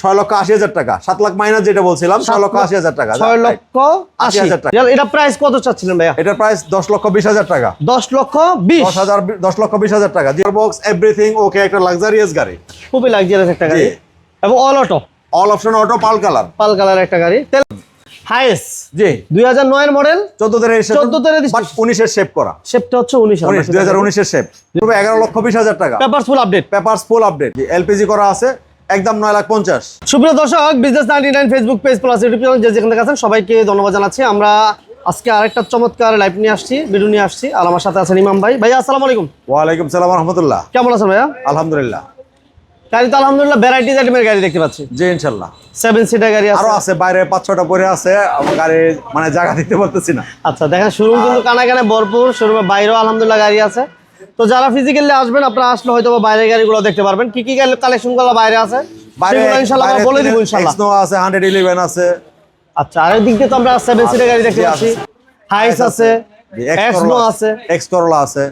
ছয় লক্ষ আশি হাজার টাকা সাত লাখ মাইনাস যেটা বলছিলাম ছয় লক্ষ আশি হাজার টাকা ছয় লক্ষ আশি 80,000 টাকা। এটা প্রাইস কত চাচ্ছিলেন ভাইয়া? এটার প্রাইস দশ লক্ষ বিশ হাজার টাকা। দশ লক্ষ বিশ। হাজার দশ লক্ষ বিশ হাজার টাকা। জিয়ার বক্স এভরিথিং ওকে একটা লাক্সারিয়াস গাড়ি। খুবই লাক্সারিয়াস একটা গাড়ি। এবং all auto all option auto pearl colour. Pearl colour একটা গাড়ি। হাইস জি। দুই হাজার নয়ের মডেল চোদ্দ তে 14 তে উনিশের শেপ করা। শেপটা হচ্ছে উনিশ দুই হাজার উনিশের শেপ এগারো লক্ষ বিশ হাজার টাকা। Paper full update papers full update LPG করা আছে। একদম নয় লাখ পঞ্চাশ। সুপ্রিয় দর্শক business ninety nine Facebook page plus YouTube channel যে যেখানে আছেন সবাইকে ধন্যবাদ জানাচ্ছি। আমরা আজকে আরেকটা চমৎকার লাইভ নিয়ে আসছি ভিডিও নিয়ে আসছি। আর আমার সাথে আছেন ইমাম ভাই। ভাইয়া আসসালামু আলাইকুম। ওয়ালাইকুম সালাম রহমতুল্লাহ। কেমন আছেন ভাইয়া? আলহামদুলিল্লাহ। গাড়ি তো আলহামদুলিল্লাহ ভ্যারাইটিজ আইটেমের গাড়ি দেখতে পাচ্ছি। জি ইনশাল্লাহ। সেভেন সিটার গাড়ি আছে। আরও আছে বাইরে পাঁচ ছটা পরে আছে। আমার গাড়ি মানে জায়গা দিতে পারতেছি না। আচ্ছা দেখেন শোরুম কিন্তু কানা কানে ভরপুর। শোরুমের বাইরেও আলহামদুলিল্লাহ গাড়ি আছে। তো যারা ফিজিক্যালি আসবেন আপনারা আসলে হয়তো বা বাইরের গাড়িগুলো দেখতে পারবেন। কি কি কালেকশনগুলো বাইরে আছে? বাইরে আমরা বলে দিব ইনশাল্লাহ এক্সনো আছে হান্ড্রেড ইলেভেন আছে। আচ্ছা আরেক দিক দিয়ে তো আমরা সেভেন সিটার গাড়ি দেখতে পাচ্ছি। হাইস আছে এক্সনো আছে এক্স করলা আছে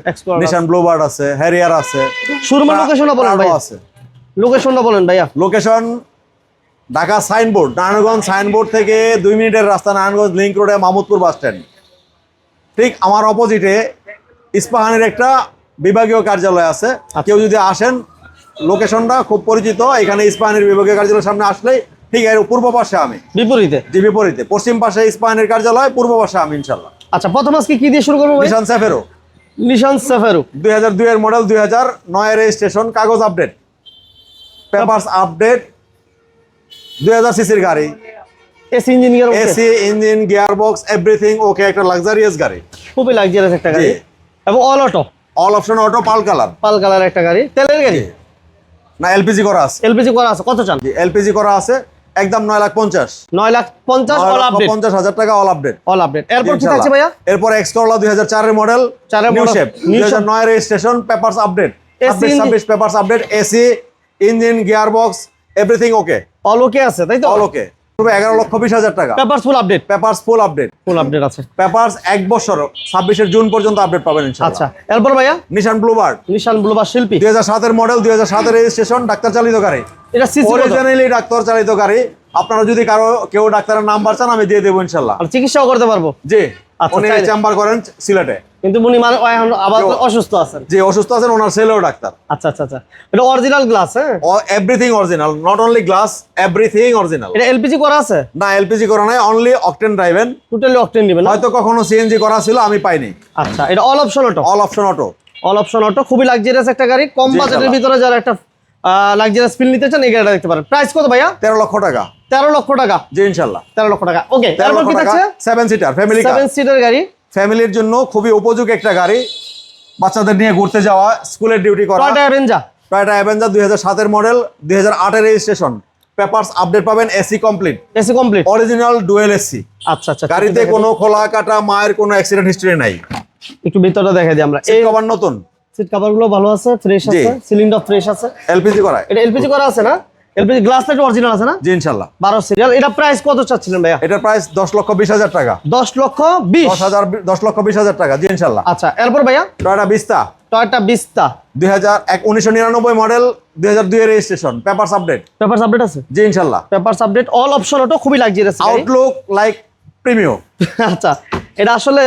নিশান ব্লুবার্ড আছে। হ্যারিয়ার আছে লোকেশনটা বলেন ভাই আছে। লোকেশনটা বলেন ভাইয়া। Location Dhaka signboard Narayanganj signboard থেকে দুই মিনিটের রাস্তা নারায়ণগঞ্জ লিঙ্ক রোডে মাহমুদপুর বাস স্ট্যান্ড ঠিক আমার অপোজিটে ইস্পাহানের একটা বিভাগীয় কার্যালয় আছে। কেউ যদি আসেন লোকেশনটা খুব পরিচিত। এখানে ইস্পাহানের বিভাগীয় কার্যালয়ের সামনে আসলেই ঠিক এর পূর্ব পাশে আমি। বিপরীতে? জি বিপরীতে। পশ্চিম পাশে ইস্পাহানের কার্যালয় পূর্ব পাশে আমি ইনশাল্লাহ আচ্ছা প্রথম আজকে কি দিয়ে শুরু করব নিশান সেফেরো। নিশান সেফারু। দুই হাজার দুইয়ের মডেল দুই হাজার নয়ের রেজিস্ট্রেশন কাগজ আপডেট পেপারস আপডেট দুই হাজার সিসির গাড়ি। AC engineer AC engine gear box everything okay একটা লাক্সারিয়াস গাড়ি। খুবই লাক্সারিয়াস একটা গাড়ি। এবং all auto all option auto pearl colour pearl colour একটা গাড়ি। তেলের গাড়ি? না এলপিজি করা আছে। এলপিজি করা আছে। কত চান? এলপিজি করা আছে। একদম নয় লাখ পঞ্চাশ। নয় লাখ পঞ্চাশ অল আপডেট পঞ্চাশ হাজার টাকা অল আপডেট অল আপডেট এরপর কি থাকছে ভাইয়া? এরপর এক্স করলা দুই হাজার চারের মডেল চারের নিউ শেপ দুই হাজার। নয় রেজিস্ট্রেশন পেপারস আপডেট engine। ছাব্বিশ papers update AC engine gear box everything okay all okay আছে তাই তো? অল ওকে এগারো লক্ষ বিশ হাজার টাকা। Paper full update papers full update full update আছে। পেপারস এক বছর ছাব্বিশের জুন পর্যন্ত আপডেট পাবেন আচ্ছা এরপর ভাইয়া? নিশান ব্লুবার্ড নিশান ব্লুবার শিল্পী। দুই হাজার সাতের মডেল দুই হাজার সাতের রেজিস্ট্রেশন ডাক্তার চালিত গাড়ি। এটা অরিজিনালি ডাক্তার চালিত গাড়ি। আপনারা যদি কারও কেউ ডাক্তারের নাম্বার চান আমি দিয়ে দেবো ইনশাল্লাহ আর চিকিৎসাও করতে পারব? জি। উনি চেম্বার করেন সিলেটে। কিন্তু উনি মানে এখন আবার অসুস্থ আছেন। যে অসুস্থ আছেন ওনার ছেলেও ডাক্তার। আচ্ছা আচ্ছা আচ্ছা। এটা অরিজিনাল গ্লাস হ্যাঁ? Everything original not only glass everything original এটা এলপিজি করা আছে? না এলপিজি করা নাই only octane driven totally octane দিবেন হয়তো কখনো সিএনজি করা ছিল আমি পাইনি। আচ্ছা এটা all option auto all option auto all option auto খুবই লাক্সারিয়াস একটা গাড়ি। কম বাজেটের ভিতরে যারা একটা লাক্সারিয়াস ফিল নিতে চান এই গাড়িটা দেখতে পারেন। প্রাইস কত ভাইয়া? তেরো লক্ষ টাকা। তেরো লক্ষ টাকা। জি ইনশাল্লাহ। তেরো লক্ষ টাকা। ওকে তেরো তারপর লক্ষ কি টাকা থাকছে? Seven seater family car seven seater গাড়ি। ফ্যামিলির জন্য খুবই উপযোগী একটা গাড়ি। বাচ্চাদের নিয়ে ঘুরতে যাওয়া স্কুলের ডিউটি করা। টয়টা অ্যাভেঞ্জা টয়টা অ্যাভেঞ্জার দুই হাজার সাতের মডেল দুই হাজার আটের রেজিস্ট্রেশন পেপারস আপডেট পাবেন AC complete AC complete original dual AC আচ্ছা আচ্ছা গাড়িতে কোনো খোলা কাটা মায়ের কোনো অ্যাক্সিডেন্ট হিস্ট্রি নাই। একটু ভিতরটা দেখাই দিই আমরা। এই কভার নতুন? সিট কভারগুলো ভালো আছে ফ্রেশ। আছে সিলিন্ডার ফ্রেশ আছে। এলপিজি করায়। এটা এলপিজি করা আছে না? এলপিজি একটু অরিজিনাল আছে না? জি ইনশাল্লাহ বারো সিরিয়াল এটা প্রাইস কত চাচ্ছিলেন ভাইয়া? এটার প্রাইস দশ লক্ষ বিশ হাজার টাকা। দশ লক্ষ বিশ? দশ হাজার দশ লক্ষ বিশ হাজার টাকা জি ইনশাল্লাহ আচ্ছা এরপর ভাইয়া? Toyota Vista Toyota Vista model দুই হাজার দুই registration papers update papers update আছে? জি ইনশাল্লাহ পেপারস আপডেট অল অপশন ওটা খুবই লাক্সারিয়াস আউটলুক লাইক প্রিমিয়াম আচ্ছা এটা আসলে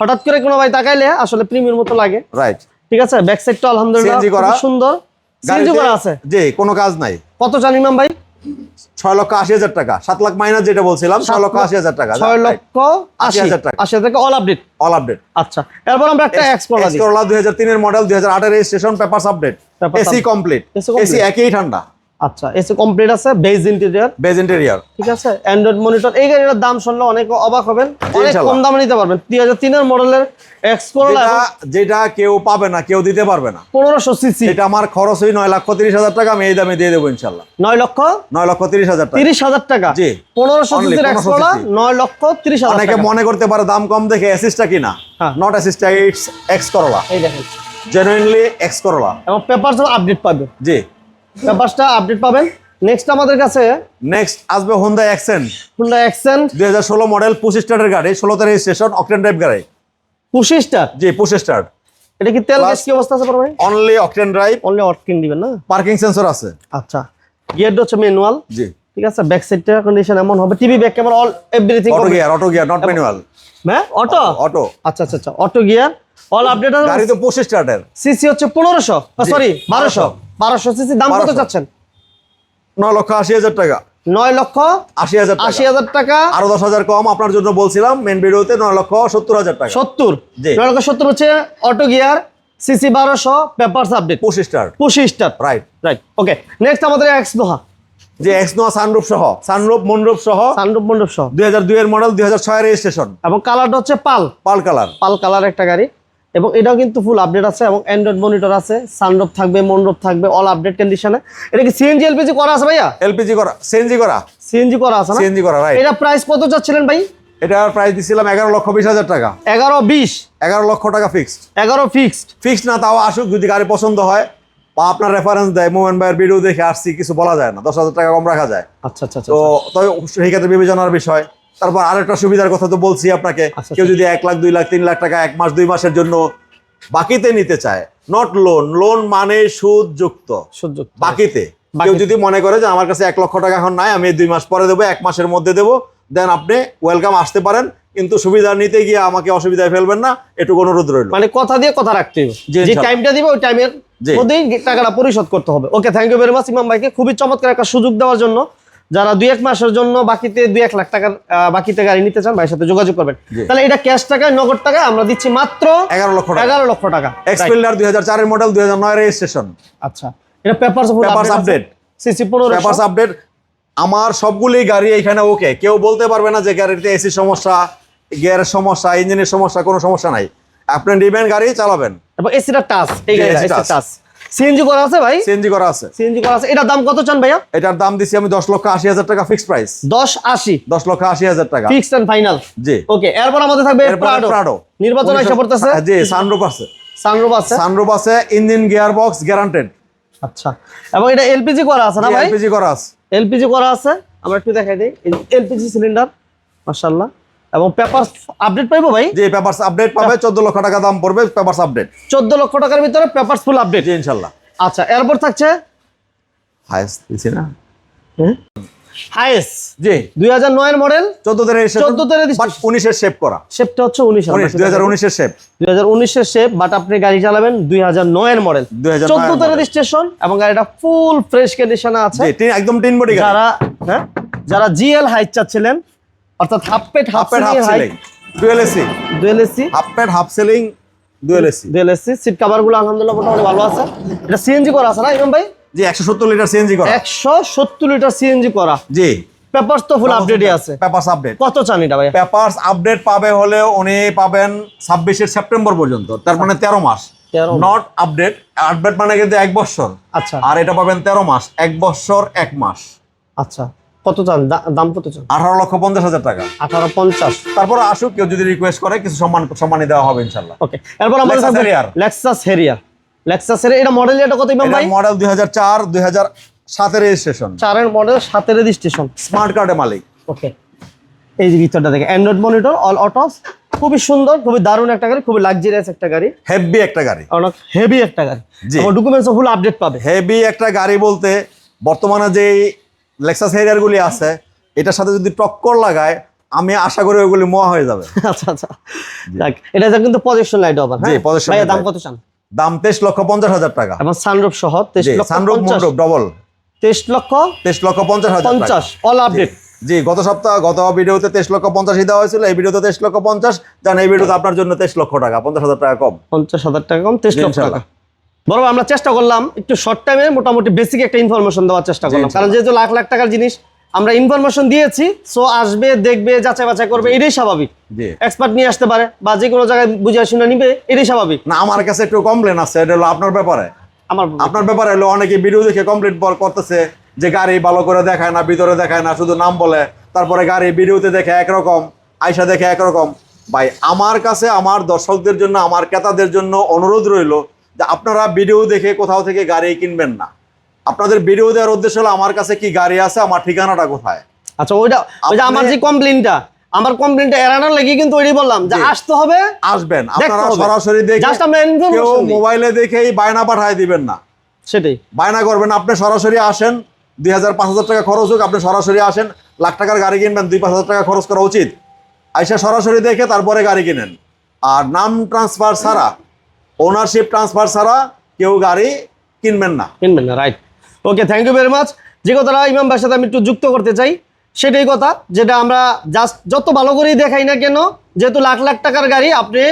হঠাৎ করে কোনো ভাই তাকাইলে আসলে প্রিমিয়ার মতো লাগে। রাইট ঠিক আছে? ব্যাক সাইডটা আলহামদুলিল্লাহ। সুন্দর। সিএনজি করা আছে? জি কোনো কাজ নাই। কত জানি ইমাম ভাই? ছয় লক্ষ আশি হাজার টাকা। সাত লাখ মাইনাস যেটা বলছিলাম ছয় লক্ষ আশি হাজার টাকা ছয় লক্ষ আশি হাজার টাকা। আশি হাজার টাকা অল আপডেট অল আপডেট আচ্ছা এরপর আমরা একটা এক্সপ্লোর দিই। দুই হাজার তিনের মডেল দুই হাজার আটের registration paper update AC complete AC একই ঠান্ডা। আচ্ছা এসে কমপ্লিট আছে বেজ ইন্টেরিয়র বেজ ইন্টেরিয়ার ঠিক আছে? অ্যান্ড্রয়েড মনিটর এই গাড়িটার দাম শুনলে অনেক অবাক হবেন। অনেক কম দামে নিতে পারবেন। দুই হাজার তিনের মডেলের এক্সকোলা যেটা যেটা কেউ পাবে না কেউ দিতে পারবে না। পনেরোশো সিসি এটা আমার খরচ লক্ষ তিরিশ হাজার টাকা আমি এই দামে দিয়ে দেবো ইনশাল্লাহ। নয় লক্ষ? নয় লক্ষ তিরিশ হাজার টাকা। তিরিশ হাজার টাকা? জি। পনেরোশো Only সিসির 1500 এক্সকোলা cc নয় লক্ষ তিরিশ হাজার অনেকে মনে করতে পারে দাম কম দেখে অ্যাসিস্টটা কিনা। হ্যাঁ। নট অ্যাসিস্টা ইটস এক্স করলা এই দেখেন। জেনুইনলি এক্স করলা এবং পেপারস আপডেট পাবে। জি। পেপারসটা আপডেট পাবেন। নেক্সট আমাদের কাছে নেক্সট আসবে হোন্ডা অ্যাকসেন্ট হুন্ডা অ্যাকসেন্ট দুই হাজার ষোলো মডেল পুশ স্টার্টের গাড়ি ষোলোতে রেজিস্ট্রেশন অকটেন ড্রাইভ গাড়ি। পঁচিশ স্টার জি পুশ স্টার এটা কি তেল গ্যাস কি অবস্থা আছে ভাই? অনলি অকটেন ড্রাইভ অনলি অট কিন দিবেন না? পার্কিং সেন্সর আছে। আচ্ছা। গিয়ারটা হচ্ছে ম্যানুয়াল জি। ঠিক আছে ব্যাক সাইডটা কন্ডিশন এমন হবে। TV back camera all everything auto gear auto gear not manual হ্যাঁ অটো অটো আচ্ছা আচ্ছা আচ্ছা। অটো গিয়ার অল আপডেট গাড়ি তো পঁচিশ স্টার্টের সিসি হচ্ছে পনেরোশো। জি, সরি বারোশো। 1200 বারোশো সিসি দাম কত চাচ্ছেন? নয় লক্ষ আশি হাজার টাকা। নয় লক্ষ আশি হাজার আশি হাজার টাকা। আরও দশ হাজার কম আপনার জন্য বলছিলাম মেন ভিডিওতে নয় লক্ষ সত্তর হাজার টাকা। সত্তর। নয় লক্ষ সত্তর হচ্ছে অটো গিয়ার সিসি বারোশো পেপারস আপডেট পঁচিশ স্টার। পঁচিশ star. Right right okay next আমাদের এক্স দোহা যে এক্স নোয়া সানরূপ সহ সানরূপ মন্ডপ সহ সানরূপ মণ্ডপ সহ। দুই হাজার দুই এর মডেল দুই হাজার ছয় রেজিস্ট্রেশন এবং কালারটা হচ্ছে পাল। পাল কালার পাল কালার একটা গাড়ি। এবং এটাও কিন্তু ফুল আপডেট আছে এবং অ্যান্ড্রয়েড মনিটর আছে সানরূপ থাকবে মন্ডপ থাকবে অল আপডেট কন্ডিশনে এটা কি সিএনজি এলপিজি করা আছে ভাইয়া? এলপিজি করা সিএনজি করা। সিএনজি করা আছে না? সিএনজি করা রাইট এটা প্রাইস কত চাচ্ছিলেন ভাই? এটার প্রাইস দিছিলাম এগারো লক্ষ বিশ হাজার টাকা। এগারো বিশ। এগারো লক্ষ টাকা ফিক্সড এগারো ফিক্সড ফিক্সড না তাও আসুক যদি গাড়ি পছন্দ হয় বা আপনার রেফারেন্স দেয় মোমেন ভাইয়ের ভিডিও দেখে আসছি কিছু বলা যায় না। দশ হাজার টাকা কম রাখা যায়। আচ্ছা আচ্ছা আচ্ছা তো তবে সেই ক্ষেত্রে বিবেচনার বিষয়। তারপর আরেকটা সুবিধার কথা তো বলছি আপনাকে। আচ্ছা, কেউ যদি এক লাখ দুই লাখ তিন লাখ টাকা এক মাস দুই মাসের জন্য বাকিতে নিতে চায় নট লোন লোন মানে সুদ যুক্ত বাকিতে। কেউ যদি মনে করে যে আমার কাছে এক লক্ষ টাকা এখন নাই আমি দুই মাস পরে দেবো এক মাসের মধ্যে দেবো দেন আপনি ওয়েলকাম আসতে পারেন। কিন্তু সুবিধা নিতে গিয়ে আমাকে অসুবিধায় ফেলবেন না এটুকু অনুরোধ রইল। মানে কথা দিয়ে কথা রাখতে হবে। যে টাইমটা দিবে ওই টাইমের। মধ্যেই টাকাটা পরিশোধ করতে হবে। Okay thank you very much Imam ভাইকে। খুবই চমৎকার একটা সুযোগ দেওয়ার জন্য। যারা দুই এক মাসের জন্য বাকিতে দুই এক লাখ টাকার বাকিতে গাড়ি নিতে চান ভাইয়ের সাথে যোগাযোগ করবেন। তাহলে এটা ক্যাশ টাকায় নগদ টাকায় আমরা দিচ্ছি মাত্র এগারো লক্ষ টাকা। এগারো লক্ষ টাকা. এক্সপেল্ডার দুই হাজার চারের মডেল দুই হাজার নয় রেজিস্ট্রেশন আচ্ছা। এটা পেপারস Papers update. সিসি পনেরো পেপারস আপডেট আমার সবগুলি গাড়ি এখানে ওকে কেউ বলতে পারবে না যে গাড়িতে এসি সমস্যা গিয়ারের সমস্যা ইঞ্জিনের সমস্যা কোনো সমস্যা নাই। আপনি নেবেন গাড়ি চালাবেন। এবং এসিটা টাচ এই গাড়ি। টাচ সিএনজি করা আছে ভাই? সিএনজি করা আছে। সিএনজি করা আছে। এটার দাম কত চান ভাইয়া? এটার দাম দিছি আমি দশ লক্ষ আশি হাজার টাকা ফিক্সড প্রাইস দশ আশি। দশ লক্ষ আশি হাজার টাকা। ফিক্সড এন্ড ফাইনাল জি। ওকে এরপর আমাদের থাকবে প্রাডো প্রাডো নির্বাচন এসে পড়তেছে। জি সানরুফ আছে। সানরুফ আছে? সানরুফ আছে ইঞ্জিন গিয়ার বক্স গ্যারান্টেড আচ্ছা। এবং এটা এলপিজি করা আছে না ভাই? এলপিজি করা আছে। এলপিজি করা আছে। আমরা একটু দেখাই দিই। এলপিজি সিলিন্ডার মাশাআল্লাহ। এবং পেপার আপডেট পাইবো ভাই? জি পেপারস আপডেট পাবে চোদ্দ লক্ষ টাকা দাম পড়বে পেপারস আপডেট 14 লক্ষ টাকার ভিতরে পেপারস ফুল আপডেট ইনশাল্লাহ। আচ্ছা এরপর থাকছে? হাইস্ট দিছি না। হাইস জি। 2009 এর মডেল 14 শেপ করা। শেপটা হচ্ছে 19 উনিশ দুই হাজার উনিশের শেপ 2019 এর শেপ বাট আপনি গাড়ি চালাবেন 2009 এর মডেল 2009 14 তে model। রেজিস্ট্রেশন এবং গাড়িটা ফুল ফ্রেশ কন্ডিশনে আছে। জি একদম টিন বডি গাড়ি। যারা হ্যাঁ? যারা জিএল হাইট চাচ্ছিলেন অর্থাৎ হাফ পেট half half half ceiling dual AC dual AC half pad half ceiling dual AC dual AC seat কভারগুলো আলহামদুলিল্লাহ মোটামুটি ভালো আছে। এটা সিএনজি করা আছে না ইমাম ভাই? জি একশো সত্তর লিটার সিএনজি করা। একশো সত্তর লিটার সিএনজি করা। জি। পেপারস তো ফুল আপডেটই আছে। পেপারস আপডেট কত চান এটা ভাই? পেপারস আপডেট পাবে হলেও উনি পাবেন ছাব্বিশের সেপ্টেম্বর পর্যন্ত তার মানে তেরো মাস। 13 মাস। নট আপডেট আপডেট মানে কিন্তু এক বছর। আচ্ছা। আর এটা পাবেন তেরো মাস এক বছর এক মাস। আচ্ছা। কত চান? দাম কত চান? আঠারো লক্ষ পঞ্চাশ হাজার টাকা। আঠারো পঞ্চাশ। তারপর আসুক কেউ যদি রিকোয়েস্ট করে কিছু সম্মান সম্মানই দেওয়া হবে ইনশাল্লাহ। ওকে এরপর আমাদের লেক্সাস হেরিয়ার লেক্সাস হেরিয়ার এটা মডেল এটা কত ইমাম ভাই? মডেল দুই হাজার চার দুই হাজার সাতের রেজিস্ট্রেশন চারের মডেল সাতের রেজিস্ট্রেশন স্মার্ট কার্ডে মালিক। ওকে এই যে ভিতরটা দেখে অ্যান্ড্রয়েড মনিটর অল অটোস খুবই সুন্দর খুবই দারুণ একটা গাড়ি খুবই লাক্সারিয়াস একটা গাড়ি। হেভি একটা গাড়ি। অনেক হেভি একটা গাড়ি। ডকুমেন্টস ফুল আপডেট পাবে। হেভি একটা গাড়ি বলতে বর্তমানে যে লেক্সাস হেরিয়ারগুলি আছে এটার সাথে যদি টক্কর লাগায় আমি আশা করি ওইগুলি মোয়া হয়ে যাবে। আচ্ছা আচ্ছা। এটা কিন্তু পজিশন লাইট ভাইয়া দাম কত চান? দাম তেইশ লক্ষ পঞ্চাশ হাজার টাকা। এবং সানরূপ সহ তেইশ জি লক্ষ সানরুফ পঞ্চাশ। মন্ডপ ডবল তেইশ লক্ষ তেইশ লক্ষ পঞ্চাশ হাজার টাকা। পঞ্চাশ অল আপডেট জি গত সপ্তাহ গত ভিডিওতে তেইশ লক্ষ পঞ্চাশই দেওয়া হয়েছিল এই ভিডিওতে তেইশ লক্ষ পঞ্চাশ। জান এই ভিডিওতে আপনার জন্য তেইশ লক্ষ টাকা পঞ্চাশ হাজার টাকা কম। পঞ্চাশ হাজার টাকা কম তেইশ লক্ষ টাকা। ভাই, আমরা চেষ্টা করলাম একটু শর্ট টাইমে মোটামুটি বেসিক একটা ইনফরমেশন দেওয়ার চেষ্টা করলাম। কারণ যেহেতু লাখ লাখ টাকার জিনিস আমরা ইনফরমেশন দিয়েছি সো আসবে দেখবে যাচাই বাছাই করবে এটাই স্বাভাবিক। এক্সপার্ট নিয়ে আসতে পারে বা যে কোনো জায়গায় বুঝে শুনে নিবে এটাই স্বাভাবিক। না আমার কাছে একটু কমপ্লেন আছে এটা হলো আপনার ব্যাপারে। আমার আপনার ব্যাপারে হলো অনেকে ভিডিও দেখে কমপ্লেন করতেছে যে গাড়ি ভালো করে দেখায় না ভিতরে দেখায় না শুধু নাম বলে। তারপরে গাড়ি ভিডিওতে দেখে একরকম আয়সা দেখে একরকম। ভাই আমার কাছে আমার দর্শকদের জন্য আমার ক্রেতাদের জন্য অনুরোধ রইল যে আপনারা ভিডিও দেখে কোথাও থেকে গাড়ি কিনবেন না। আপনাদের ভিডিও দেওয়ার উদ্দেশ্য হলো আমার কাছে কি গাড়ি আছে? আমার ঠিকানাটা কোথায়? আচ্ছা ওইটা ওই যে আমার যে কমপ্লেনটা আমার কমপ্লেনটা এড়ানোর লেগে কিন্তু ওইটাই বললাম যে আসতে হবে আসবেন। আপনারা সরাসরি দেখে Just আমরা মোবাইলে দেখেই বায়না পাঠায় দিবেন না। সেটাই। বায়না করবেন আপনি সরাসরি আসেন দুই হাজার পাঁচ হাজার টাকা খরচ হোক আপনি সরাসরি আসেন লাখ টাকার গাড়ি কিনবেন দুই পাঁচ হাজার টাকা খরচ করা উচিত। আইসা সরাসরি দেখে তারপরে গাড়ি কিনেন। আর নাম ট্রান্সফার ছাড়া ওনারশিপ ট্রান্সফার ছাড়া কেউ গাড়ি কিনবেন না। কিনবেন না right okay thank you very much যে কথাটা ইমাম ভাইয়ের সাথে আমি একটু যুক্ত করতে চাই, সেটাই কথা, যেটা আমরা জাস্ট যত ভালো করেই দেখাই না কেন, যেহেতু লাখ লাখ টাকার গাড়ি আপনি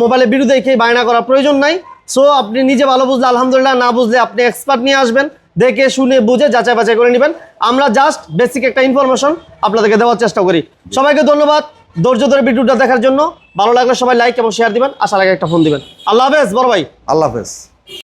মোবাইলে ভিডিও দেখে বায়না করার প্রয়োজন নাই। সো আপনি নিজে ভালো বুঝলে, আলহামদুলিল্লাহ না বুঝলে আপনি এক্সপার্ট নিয়ে আসবেন, দেখে, শুনে, বুঝে যাচাই বাছাই করে নেবেন। আমরা জাস্ট বেসিক একটা ইনফরমেশন আপনাদেরকে দেওয়ার চেষ্টা করি। সবাইকে ধন্যবাদ। ধৈর্য ধরে ভিডিওটা দেখার জন্য ভালো লাগলে সবাই লাইক এবং শেয়ার দিবেন। আশা লাগে একটা ফোন দিবেন। আল্লাহ হাফেজ, বড় ভাই। আল্লাহ হাফেজ।